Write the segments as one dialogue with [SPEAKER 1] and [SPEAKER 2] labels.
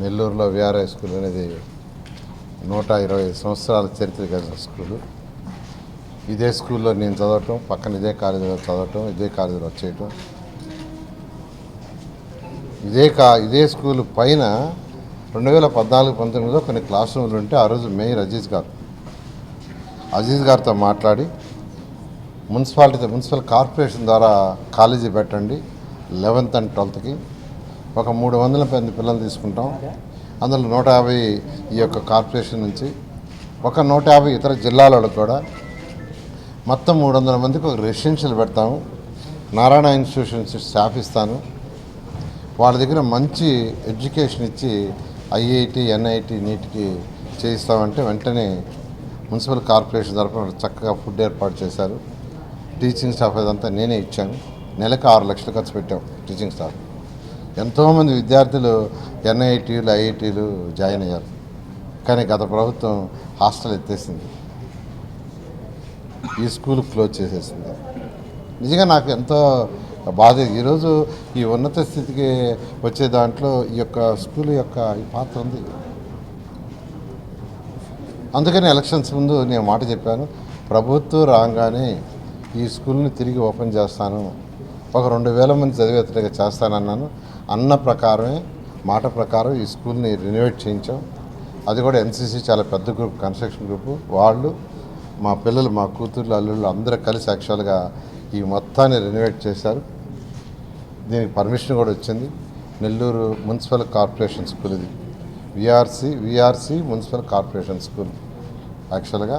[SPEAKER 1] నెల్లూరులో VR high school అనేది నూట ఇరవై సంవత్సరాల చరిత్ర కలిగిన స్కూలు. ఇదే స్కూల్లో నేను చదవటం పక్కన ఇదే కాలేజీలో చదవటం ఇదే కాలేజీలో వచ్చేయటం. ఇదే కా ఇదే స్కూల్ పైన రెండు వేల పద్నాలుగు పంతొమ్మిదిలో కొన్ని క్లాస్ రూమ్లు ఉంటే ఆ రోజు మేయర్ అజీజ్ గారు. అజీజ్ గారితో మాట్లాడి మున్సిపాలిటీ మున్సిపల్ కార్పొరేషన్ ద్వారా కాలేజీ పెట్టండి లెవెన్త్ అండ్ ట్వెల్త్కి. ఒక మూడు వందల మంది పిల్లలు తీసుకుంటాం. అందులో నూట యాభై ఈ యొక్క కార్పొరేషన్ నుంచి ఒక నూట యాభై ఇతర జిల్లాలలో కూడా మొత్తం మూడు వందల మందికి ఒక రెసిడెన్షియల్ పెడతాము. నారాయణ ఇన్స్టిట్యూషన్స్ స్టాఫ్ ఇస్తాను. వాళ్ళ దగ్గర మంచి ఎడ్యుకేషన్ ఇచ్చి ఐఐటి ఎన్ఐటి నీటికి చేయిస్తామంటే వెంటనే మున్సిపల్ కార్పొరేషన్ తరఫున చక్కగా ఫుడ్ ఏర్పాటు చేశారు. టీచింగ్ స్టాఫ్ అదంతా నేనే ఇచ్చాను. నెలకు ఆరు లక్షలు ఖర్చు పెట్టాం టీచింగ్ స్టాఫ్. ఎంతోమంది విద్యార్థులు ఎన్ఐటీలు ఐఐటీలు జాయిన్ అయ్యారు. కానీ గత ప్రభుత్వం హాస్టల్ ఎత్తేసింది. ఈ స్కూల్ క్లోజ్ చేసేసింది. నిజంగా నాకు ఎంతో బాధ. ఈరోజు ఈ ఉన్నత స్థితికి వచ్చే దాంట్లో ఈ యొక్క స్కూల్ యొక్క ఈ పాత్ర ఉంది. అందుకని ఎలక్షన్స్ ముందు నేను మాట చెప్పాను ప్రభుత్వం రాగానే ఈ స్కూల్ని తిరిగి ఓపెన్ చేస్తాను. ఒక రెండు వేల మంది చదివేటట్టుగా చేస్తానన్నాను. అన్న ప్రకారమే మాట ప్రకారం ఈ స్కూల్ని రెనోవేట్ చేయించాం. అది కూడా ఎన్సీసీ చాలా పెద్ద గ్రూప్ కన్స్ట్రక్షన్ గ్రూప్ వాళ్ళు మా పిల్లలు మా కూతుర్లు అల్లుళ్ళు అందరూ కలిసి యాక్చువల్గా ఈ మొత్తాన్ని రెనోవేట్ చేశారు. దీనికి పర్మిషన్ కూడా వచ్చింది. నెల్లూరు మున్సిపల్ కార్పొరేషన్ స్కూల్ ఇది. VRC VRC municipal corporation school. యాక్చువల్గా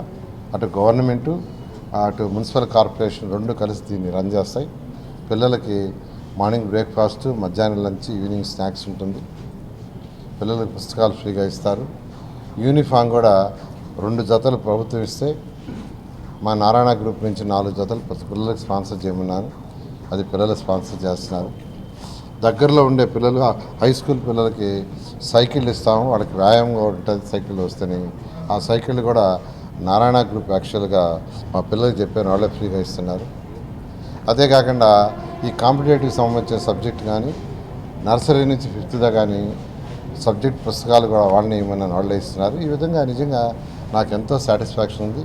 [SPEAKER 1] అటు గవర్నమెంటు అటు మున్సిపల్ కార్పొరేషన్ రెండు కలిసి దీన్ని రన్ చేస్తాయి. పిల్లలకి మార్నింగ్ బ్రేక్ఫాస్ట్ మధ్యాహ్నం లంచ్ ఈవినింగ్ స్నాక్స్ ఉంటుంది. పిల్లలకు పుస్తకాలు ఫ్రీగా ఇస్తారు. యూనిఫామ్ కూడా రెండు జతలు ప్రభుత్వం ఇస్తే మా నారాయణ గ్రూప్ నుంచి నాలుగు జతలు పిల్లలకు స్పాన్సర్ చేయమన్నారు. అది పిల్లలు స్పాన్సర్ చేస్తున్నారు. దగ్గరలో ఉండే పిల్లలు హై స్కూల్ పిల్లలకి సైకిల్ ఇస్తాము. వాళ్ళకి వ్యాయామం ఉంటుంది సైకిల్ వస్తేనే. ఆ సైకిల్ కూడా నారాయణ గ్రూప్ యాక్చువల్గా మా పిల్లలకి చెప్పాను. వాళ్ళే ఫ్రీగా ఇస్తున్నారు. అదే కాకుండా ఈ కాంపిటేటివ్ సంబంధించిన సబ్జెక్ట్ కానీ నర్సరీ నుంచి ఫిఫ్త్దా కానీ సబ్జెక్ట్ పుస్తకాలు కూడా వాళ్ళని ఏమన్నా వాళ్ళే ఇస్తున్నారు. ఈ విధంగా నిజంగా నాకు ఎంతో సాటిస్ఫాక్షన్ ఉంది.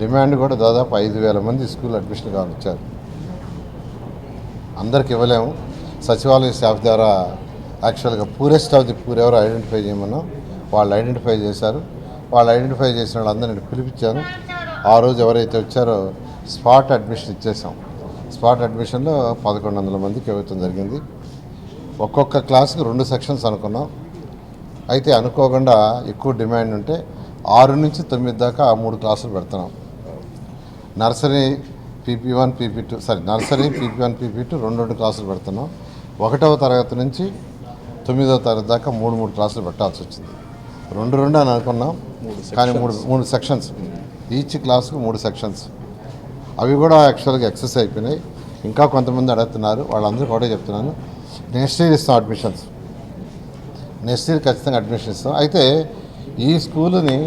[SPEAKER 1] డిమాండ్ కూడా దాదాపు ఐదు వేల మంది స్కూల్ అడ్మిషన్ కావాలి వచ్చారు అందరికి ఇవ్వలేము. సచివాలయ స్టాఫ్ ద్వారా యాక్చువల్గా పూరెస్ట్ ఆఫ్ ది పూర్ ఎవరు ఐడెంటిఫై చేయమన్నాం వాళ్ళు ఐడెంటిఫై చేశారు. వాళ్ళు ఐడెంటిఫై చేసిన వాళ్ళందరినీ పిలిపించాను. ఆ రోజు ఎవరైతే వచ్చారో స్పాట్ అడ్మిషన్ ఇచ్చేసాం. స్పాట్ అడ్మిషన్లో పదకొండు వందల మందికి ఇవ్వటం జరిగింది. ఒక్కొక్క క్లాస్కి రెండు సెక్షన్స్ అనుకున్నాం. అయితే అనుకోకుండా ఎక్కువ డిమాండ్ ఉంటే ఆరు నుంచి తొమ్మిది దాకా ఆ మూడు క్లాసులు పెడుతున్నాం. Nursery PP one PP two sorry nursery PP one PP two రెండు రెండు క్లాసులు పెడుతున్నాం. ఒకటవ తరగతి నుంచి తొమ్మిదవ తరగతి దాకా మూడు మూడు క్లాసులు పెట్టాల్సి వచ్చింది. రెండు రెండు అని అనుకున్నాం. కానీ మూడు మూడు సెక్షన్స్. ఈచ్ క్లాస్కు మూడు సెక్షన్స్. అవి కూడా యాక్చువల్గా ఎక్సెస్ అయిపోయినాయి. ఇంకా కొంతమంది అడుగుతున్నారు వాళ్ళందరూ ఒకటే చెప్తున్నాను. నెక్స్ట్ ఇయర్ ఇస్తాం అడ్మిషన్స్ నెక్స్ట్ ఇయర్ ఖచ్చితంగా అడ్మిషన్ ఇస్తాం. అయితే ఈ స్కూల్ని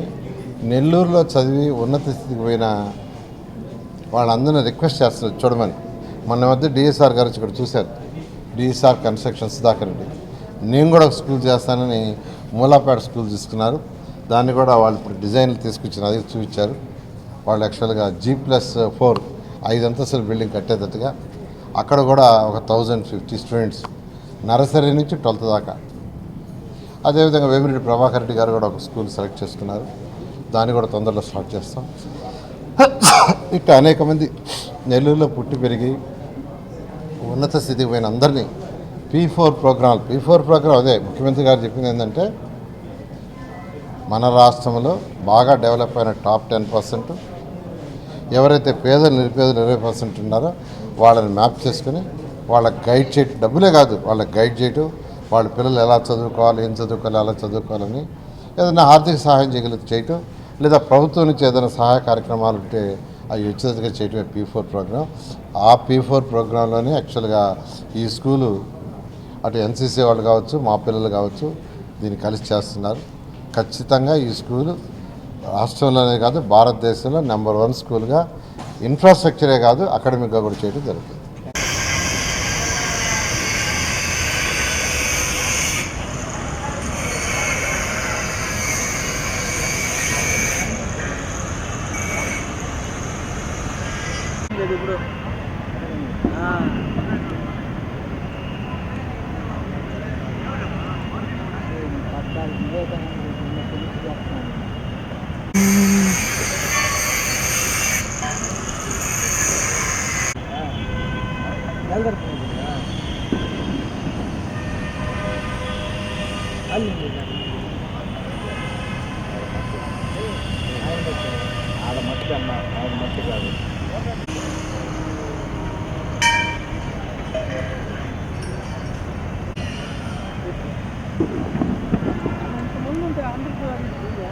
[SPEAKER 1] నెల్లూరులో చదివి ఉన్నత స్థితికి పోయిన వాళ్ళందరినీ రిక్వెస్ట్ చేస్తున్నారు చూడమని. మొన్న మధ్య డిఎస్ఆర్ గారు ఇక్కడ చూశారు. డిఎస్ఆర్ కన్స్ట్రక్షన్స్ దాకండి నేను కూడా ఒక స్కూల్ చేస్తానని మూలాపేట స్కూల్ తీసుకున్నారు. దాన్ని కూడా వాళ్ళు ఇప్పుడు డిజైన్లు తీసుకొచ్చిన అది చూపించారు. వాళ్ళు యాక్చువల్గా జీ ప్లస్ ఫోర్ ఐదు అంతస్తుల బిల్డింగ్ కట్టేటట్టుగా అక్కడ కూడా ఒక థౌజండ్ ఫిఫ్టీ స్టూడెంట్స్ నర్సరీ నుంచి ట్వెల్త్ దాకా. అదేవిధంగా వేమిరెడ్డి ప్రభాకర్ రెడ్డి గారు కూడా ఒక స్కూల్ సెలెక్ట్ చేసుకున్నారు. దాన్ని కూడా తొందరలో స్టార్ట్ చేస్తాం. ఇట్లా అనేక మంది నెల్లూరులో పుట్టి పెరిగి ఉన్నత స్థితికి పోయిన అందరినీ P four programme P four programme అదే ముఖ్యమంత్రి గారు చెప్పింది ఏంటంటే మన రాష్ట్రంలో బాగా డెవలప్ అయిన టాప్ టెన్ పర్సెంట్ ఎవరైతే పేదలు నిరుపేదలు ఇరవై పర్సెంట్ ఉన్నారో వాళ్ళని మ్యాప్ చేసుకుని వాళ్ళకి గైడ్ చేయటం డబ్బులే కాదు వాళ్ళకి గైడ్ చేయటం వాళ్ళ పిల్లలు ఎలా చదువుకోవాలి ఏం చదువుకోవాలి ఎలా చదువుకోవాలని ఏదైనా ఆర్థిక సహాయం చేయగలిగితే చేయటం లేదా ప్రభుత్వం నుంచి ఏదైనా సహాయ కార్యక్రమాలు ఉంటే అవి ఉచితంగా చేయటమే పీ ఫోర్ ప్రోగ్రామ్ ఆ పీ ఫోర్ ప్రోగ్రాంలోనే యాక్చువల్గా ఈ స్కూలు అటు ఎన్సీసీ వాళ్ళు కావచ్చు మా పిల్లలు కావచ్చు దీన్ని కలిసి చేస్తున్నారు. ఖచ్చితంగా ఈ స్కూలు రాష్ట్రంలోనే కాదు భారతదేశంలో నెంబర్ వన్ స్కూల్గా ఇన్ఫ్రాస్ట్రక్చరే కాదు అకాడమిక్గా కూడా చేయడం జరుగుతుంది.
[SPEAKER 2] டேங்கர் போடுறீங்களா அதை மட்டும் அம்மா அது
[SPEAKER 3] மட்டுக்காது முன்னூற்றி ஐம்பது ரூபா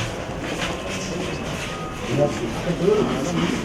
[SPEAKER 1] 書き下ろるのは何でしょう?